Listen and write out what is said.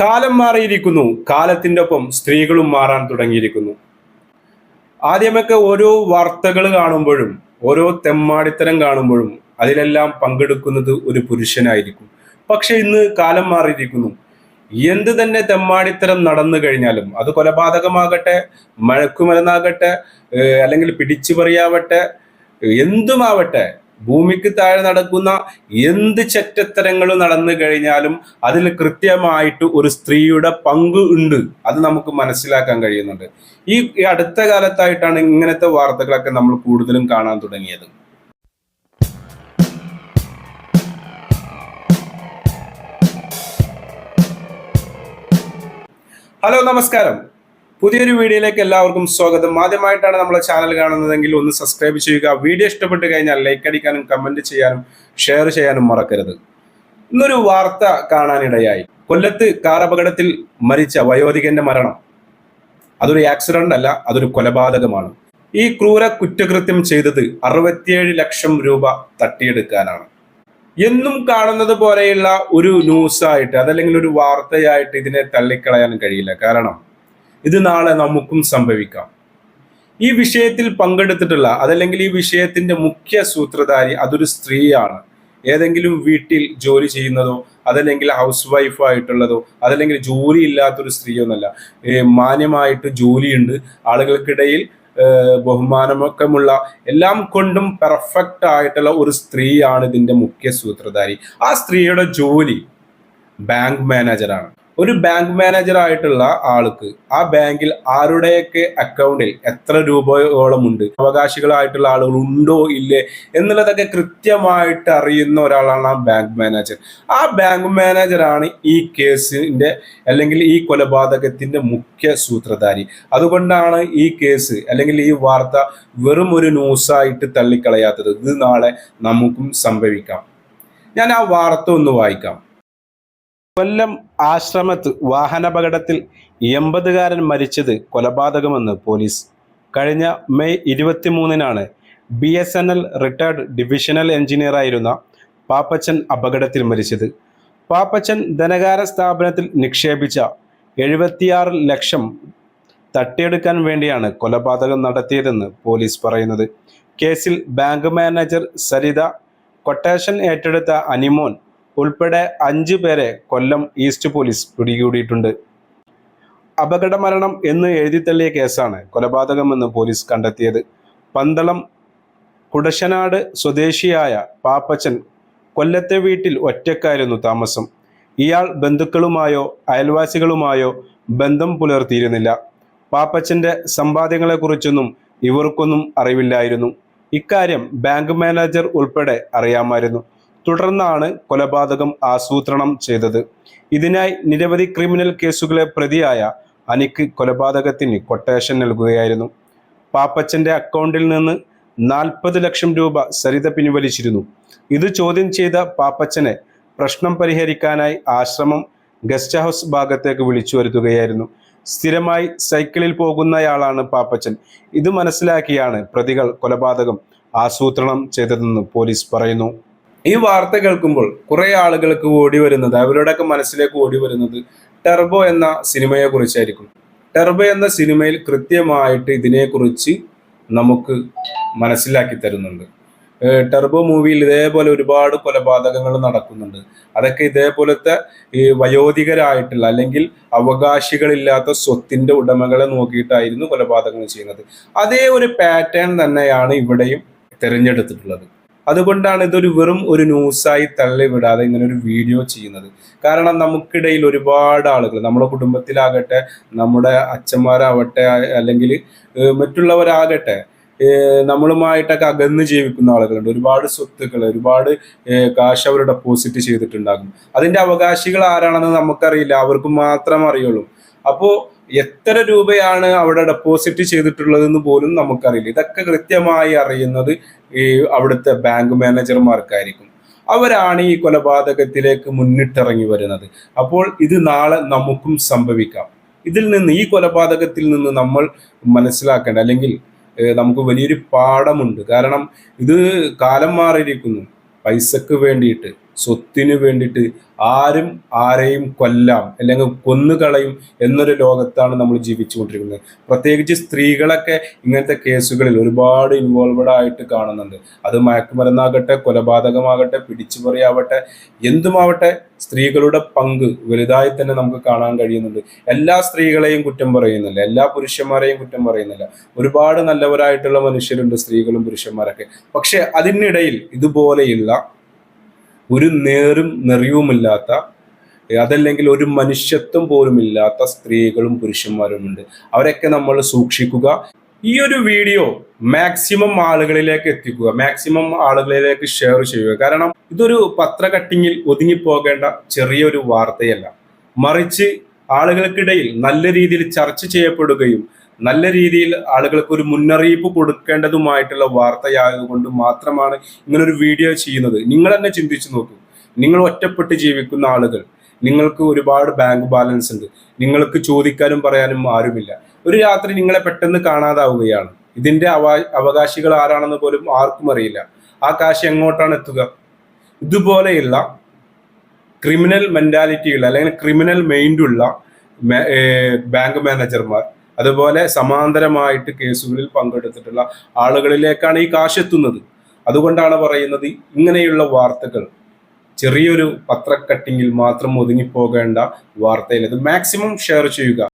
കാലം മാറിയിരിക്കുന്നു. കാലത്തിന്റെ ഒപ്പം സ്ത്രീകളും മാറാൻ തുടങ്ങിയിരിക്കുന്നു. ആദ്യമൊക്കെ ഓരോ വാർത്തകൾ കാണുമ്പോഴും ഓരോ തെമ്മാടിത്തരം കാണുമ്പോഴും അതിലെല്ലാം പങ്കെടുക്കുന്നത് ഒരു പുരുഷനായിരിക്കും. പക്ഷെ ഇന്ന് കാലം മാറിയിരിക്കുന്നു. എന്ത് തന്നെ തെമ്മാടിത്തരം നടന്നു കഴിഞ്ഞാലും അത് കൊലപാതകമാകട്ടെ മഴക്കുമരുന്നാകട്ടെ അല്ലെങ്കിൽ പിടിച്ചു പറയാവട്ടെ എന്തുമാവട്ടെ ഭൂമിക്ക് താഴെ നടക്കുന്ന എന്ത് ചെറ്റത്തരങ്ങളും നടന്നു കഴിഞ്ഞാലും അതിൽ കൃത്യമായിട്ട് ഒരു സ്ത്രീയുടെ പങ്ക് ഉണ്ട്. അത് നമുക്ക് മനസ്സിലാക്കാൻ കഴിയുന്നുണ്ട്. ഈ അടുത്ത കാലത്തായിട്ടാണ് ഇങ്ങനത്തെ വാർത്തകളൊക്കെ നമ്മൾ കൂടുതലും കാണാൻ തുടങ്ങിയത്. ഹലോ നമസ്കാരം. പുതിയൊരു വീഡിയോയിലേക്ക് എല്ലാവർക്കും സ്വാഗതം. ആദ്യമായിട്ടാണ് നമ്മളെ ചാനൽ കാണുന്നതെങ്കിൽ ഒന്ന് സബ്സ്ക്രൈബ് ചെയ്യുക. വീഡിയോ ഇഷ്ടപ്പെട്ട് കഴിഞ്ഞാൽ ലൈക്ക് അടിക്കാനും കമന്റ് ചെയ്യാനും ഷെയർ ചെയ്യാനും മറക്കരുത്. ഇന്നൊരു വാർത്ത കാണാനിടയായി. കൊല്ലത്ത് കാർ അപകടത്തിൽ മരിച്ച വയോധികന്റെ മരണം. അതൊരു ആക്സിഡന്റ് അല്ല അതൊരു കൊലപാതകമാണ്. ഈ ക്രൂര കുറ്റകൃത്യം ചെയ്തത് അറുപത്തിയേഴ് ലക്ഷം രൂപ തട്ടിയെടുക്കാനാണ്. എന്നും കാണുന്നത് പോലെയുള്ള ഒരു ന്യൂസായിട്ട് അതല്ലെങ്കിൽ ഒരു വാർത്തയായിട്ട് ഇതിനെ തള്ളിക്കളയാൻ കഴിയില്ല. കാരണം ഇത് നാളെ നമുക്കും സംഭവിക്കാം. ഈ വിഷയത്തിൽ പങ്കെടുത്തിട്ടുള്ള അതല്ലെങ്കിൽ ഈ വിഷയത്തിന്റെ മുഖ്യ സൂത്രധാരി അതൊരു സ്ത്രീയാണ്. ഏതെങ്കിലും വീട്ടിൽ ജോലി ചെയ്യുന്നതോ അതല്ലെങ്കിൽ ഹൗസ് വൈഫ് ആയിട്ടുള്ളതോ അതല്ലെങ്കിൽ ജോലി ഇല്ലാത്തൊരു സ്ത്രീയൊന്നല്ല മാന്യമായിട്ട് ജോലിയുണ്ട്. ആളുകൾക്കിടയിൽ ബഹുമാനമൊക്കെയുള്ള എല്ലാം കൊണ്ടും പെർഫെക്റ്റ് ആയിട്ടുള്ള ഒരു സ്ത്രീയാണ് ഇതിന്റെ മുഖ്യ സൂത്രധാരി. ആ സ്ത്രീയുടെ ജോലി ബാങ്ക് മാനേജറാണ് ഒരു ബാങ്ക് മാനേജർ ആയിട്ടുള്ള ആൾക്ക് ആ ബാങ്കിൽ ആരുടെയൊക്കെ അക്കൗണ്ടിൽ എത്ര രൂപയോളം ഉണ്ട് അവകാശികളായിട്ടുള്ള ആളുകൾ ഉണ്ടോ ഇല്ലേ എന്നുള്ളതൊക്കെ കൃത്യമായിട്ട് അറിയുന്ന ഒരാളാണ് ആ ബാങ്ക് മാനേജർ ആ ബാങ്ക് മാനേജറാണ് ഈ കേസിന്റെ അല്ലെങ്കിൽ ഈ കൊലപാതകത്തിന്റെ മുഖ്യ സൂത്രധാരി. അതുകൊണ്ടാണ് ഈ കേസ് അല്ലെങ്കിൽ ഈ വാർത്ത വെറും ഒരു ന്യൂസായിട്ട് തള്ളിക്കളയാത്തത്. ഇത് നാളെ നമുക്കും സംഭവിക്കാം. ഞാൻ ആ വാർത്ത ഒന്ന് വായിക്കാം. കൊല്ലം ആശ്രമത്ത് വാഹനാപകടത്തിൽ എൺപതുകാരൻ മരിച്ചത് കൊലപാതകമെന്ന് പോലീസ്. കഴിഞ്ഞ May ഇരുപത്തിമൂന്നിനാണ് B S N L retired divisional എഞ്ചിനീയറായിരുന്ന Pappachan അപകടത്തിൽ മരിച്ചത്. പാപ്പച്ചൻ ധനകാര സ്ഥാപനത്തിൽ നിക്ഷേപിച്ച എഴുപത്തിയാറ് ലക്ഷം തട്ടിയെടുക്കാൻ വേണ്ടിയാണ് കൊലപാതകം നടത്തിയതെന്ന് പോലീസ് പറയുന്നത്. കേസിൽ ബാങ്ക് മാനേജർ സരിത കൊട്ടേഷൻ ഏറ്റെടുത്ത അനിമോൻ ഉൾപ്പെടെ അഞ്ചു പേരെ കൊല്ലം ഈസ്റ്റ് പോലീസ് പിടികൂടിയിട്ടുണ്ട്. അപകട മരണം എന്ന് എഴുതിത്തള്ളിയ കേസാണ് കൊലപാതകമെന്ന് പോലീസ് കണ്ടെത്തിയത്. പന്തളം കുടശനാട് സ്വദേശിയായ പാപ്പച്ചൻ കൊല്ലത്തെ വീട്ടിൽ ഒറ്റക്കായിരുന്നു താമസം. ഇയാൾ ബന്ധുക്കളുമായോ അയൽവാസികളുമായോ ബന്ധം പുലർത്തിയിരുന്നില്ല. പാപ്പച്ചന്റെ സമ്പാദ്യങ്ങളെക്കുറിച്ചൊന്നും ഇവർക്കൊന്നും അറിവില്ലായിരുന്നു. ഇക്കാര്യം ബാങ്ക് മാനേജർ ഉൾപ്പെടെ അറിയാമായിരുന്നു. തുടർന്നാണ് കൊലപാതകം ആസൂത്രണം ചെയ്തത്. ഇതിനായി നിരവധി ക്രിമിനൽ കേസുകളെ പ്രതിയായ അനിക്ക് കൊലപാതകത്തിന് കൊട്ടേഷൻ നൽകുകയായിരുന്നു. പാപ്പച്ചന്റെ അക്കൗണ്ടിൽ നിന്ന് നാൽപ്പത് ലക്ഷം രൂപ സരിത പിൻവലിച്ചിരുന്നു. ഇത് ചോദ്യം ചെയ്ത പാപ്പച്ചനെ പ്രശ്നം പരിഹരിക്കാനായി ആശ്രമം ഗസ്റ്റ് ഹൗസ് ഭാഗത്തേക്ക് വിളിച്ചു വരുത്തുകയായിരുന്നു. സ്ഥിരമായി സൈക്കിളിൽ പോകുന്നയാളാണ് പാപ്പച്ചൻ. ഇത് മനസ്സിലാക്കിയാണ് പ്രതികൾ കൊലപാതകം ആസൂത്രണം ചെയ്തതെന്ന് പോലീസ് പറയുന്നു. ഈ വാർത്ത കേൾക്കുമ്പോൾ കുറെ ആളുകൾക്ക് ഓടി വരുന്നത് അവരുടെയൊക്കെ മനസ്സിലേക്ക് ഓടി വരുന്നത് ടെർബോ എന്ന സിനിമയെ കുറിച്ചായിരിക്കും. ടെർബോ എന്ന സിനിമയിൽ കൃത്യമായിട്ട് ഇതിനെക്കുറിച്ച് നമുക്ക് മനസ്സിലാക്കി തരുന്നുണ്ട്. ടെർബോ മൂവിയിൽ ഇതേപോലെ ഒരുപാട് കൊലപാതകങ്ങൾ നടക്കുന്നുണ്ട്. അതൊക്കെ ഇതേപോലത്തെ ഈ വയോധികരായിട്ടുള്ള അല്ലെങ്കിൽ അവകാശികളില്ലാത്ത സ്വത്തിന്റെ ഉടമകളെ നോക്കിയിട്ടായിരുന്നു കൊലപാതകങ്ങൾ ചെയ്യുന്നത്. അതേ ഒരു പാറ്റേൺ തന്നെയാണ് ഇവിടെയും തിരഞ്ഞെടുത്തിട്ടുള്ളത്. അതുകൊണ്ടാണ് ഇതൊരു വെറും ഒരു ന്യൂസായി തള്ളിവിടാതെ ഇങ്ങനെ ഒരു വീഡിയോ ചെയ്യുന്നത്. കാരണം നമുക്കിടയിൽ ഒരുപാട് ആളുകൾ നമ്മുടെ കുടുംബത്തിലാകട്ടെ നമ്മുടെ അച്ഛന്മാരാവട്ടെ അല്ലെങ്കിൽ മറ്റുള്ളവരാകട്ടെ നമ്മളുമായിട്ടൊക്കെ അകന്ന് ജീവിക്കുന്ന ആളുകളുണ്ട്. ഒരുപാട് സ്വത്തുക്കൾ ഒരുപാട് കാശ് അവർ ഡെപ്പോസിറ്റ് ചെയ്തിട്ടുണ്ടാകും. അതിന്റെ അവകാശികൾ ആരാണെന്ന് നമുക്കറിയില്ല. അവർക്ക് മാത്രം അറിയുള്ളൂ. അപ്പോൾ എത്ര രൂപയാണ് അവിടെ ഡെപ്പോസിറ്റ് ചെയ്തിട്ടുള്ളതെന്ന് പോലും നമുക്കറിയില്ല. ഇതൊക്കെ കൃത്യമായി അറിയുന്നത് ഈ അവിടുത്തെ ബാങ്ക് മാനേജർമാർക്കായിരിക്കും അവരാണ് ഈ കൊലപാതകത്തിലേക്ക് മുന്നിട്ടിറങ്ങി വരുന്നത്. അപ്പോൾ ഇത് നാളെ നമുക്കും സംഭവിക്കാം. ഇതിൽ നിന്ന് ഈ കൊലപാതകത്തിൽ നിന്ന് നമ്മൾ മനസ്സിലാക്കേണ്ട അല്ലെങ്കിൽ നമുക്ക് വലിയൊരു പാഠമുണ്ട്. കാരണം ഇത് കാലം മാറിയിരിക്കുന്നു. പൈസക്ക് വേണ്ടിയിട്ട്. സ്വത്തിന് വേണ്ടിയിട്ട് ആരും ആരെയും കൊല്ലാം അല്ലെങ്കിൽ കൊന്നുകളയും എന്നൊരു ലോകത്താണ് നമ്മൾ ജീവിച്ചുകൊണ്ടിരിക്കുന്നത്. പ്രത്യേകിച്ച് സ്ത്രീകളൊക്കെ ഇങ്ങനത്തെ കേസുകളിൽ ഒരുപാട് ഇൻവോൾവഡ് ആയിട്ട് കാണുന്നുണ്ട്. അത് മയക്കുമരുന്നാകട്ടെ കൊലപാതകമാകട്ടെ പിടിച്ചുപറിയാവട്ടെ എന്തുമാവട്ടെ സ്ത്രീകളുടെ പങ്ക് വലുതായി തന്നെ നമുക്ക് കാണാൻ കഴിയുന്നുണ്ട്. എല്ലാ സ്ത്രീകളെയും കുറ്റം പറയുന്നില്ല. എല്ലാ പുരുഷന്മാരെയും കുറ്റം പറയുന്നില്ല. ഒരുപാട് നല്ലവരായിട്ടുള്ള മനുഷ്യരുണ്ട് സ്ത്രീകളും പുരുഷന്മാരൊക്കെ. പക്ഷെ അതിനിടയിൽ ഇതുപോലെയുള്ള ഒരു നേറും നിറയുമില്ലാത്ത അതല്ലെങ്കിൽ ഒരു മനുഷ്യത്വം പോലും ഇല്ലാത്ത സ്ത്രീകളും പുരുഷന്മാരുമുണ്ട് അവരൊക്കെ നമ്മൾ സൂക്ഷിക്കുക. ഈ ഒരു വീഡിയോ മാക്സിമം ആളുകളിലേക്ക് എത്തിക്കുക മാക്സിമം ആളുകളിലേക്ക് ഷെയർ ചെയ്യുക. കാരണം ഇതൊരു പത്ര കട്ടിങ്ങിൽ ഒതുങ്ങിപ്പോകേണ്ട ചെറിയൊരു വാർത്തയല്ല. മറിച്ച് ആളുകൾക്കിടയിൽ നല്ല രീതിയിൽ ചർച്ച ചെയ്യപ്പെടുകയും നല്ല രീതിയിൽ ആളുകൾക്ക് ഒരു മുന്നറിയിപ്പ് കൊടുക്കേണ്ടതുമായിട്ടുള്ള വാർത്തയായതുകൊണ്ട് മാത്രമാണ് ഇങ്ങനൊരു വീഡിയോ ചെയ്യുന്നത്. നിങ്ങൾ തന്നെ ചിന്തിച്ചു നോക്കൂ. നിങ്ങൾ ഒറ്റപ്പെട്ട് ജീവിക്കുന്ന ആളുകൾ നിങ്ങൾക്ക് ഒരുപാട് ബാങ്ക് ബാലൻസ് ഉണ്ട്. നിങ്ങൾക്ക് ചോദിക്കാനും പറയാനും ആരുമില്ല. ഒരു രാത്രി നിങ്ങളെ പെട്ടെന്ന് കാണാതാവുകയാണ്. ഇതിന്റെ അവ അവകാശികൾ ആരാണെന്ന് പോലും ആർക്കും അറിയില്ല. ആ കാശ് എങ്ങോട്ടാണ് എത്തുക? ഇതുപോലെയുള്ള ക്രിമിനൽ മെന്റാലിറ്റിയുള്ള അല്ലെങ്കിൽ ക്രിമിനൽ മൈൻഡുള്ള ബാങ്ക് മാനേജർമാർ അതുപോലെ സമാന്തരമായിട്ട് കേസുകളിൽ പങ്കെടുത്തിട്ടുള്ള ആളുകളിലേക്കാണ് ഈ കാശ് എത്തുന്നത്. അതുകൊണ്ടാണ് പറയുന്നത് ഇങ്ങനെയുള്ള വാർത്തകൾ. ചെറിയൊരു പത്രക്കട്ടിങ്ങിൽ മാത്രം ഒതുങ്ങിപ്പോകേണ്ട വാർത്തയിൽ അത് മാക്സിമം ഷെയർ ചെയ്യുക.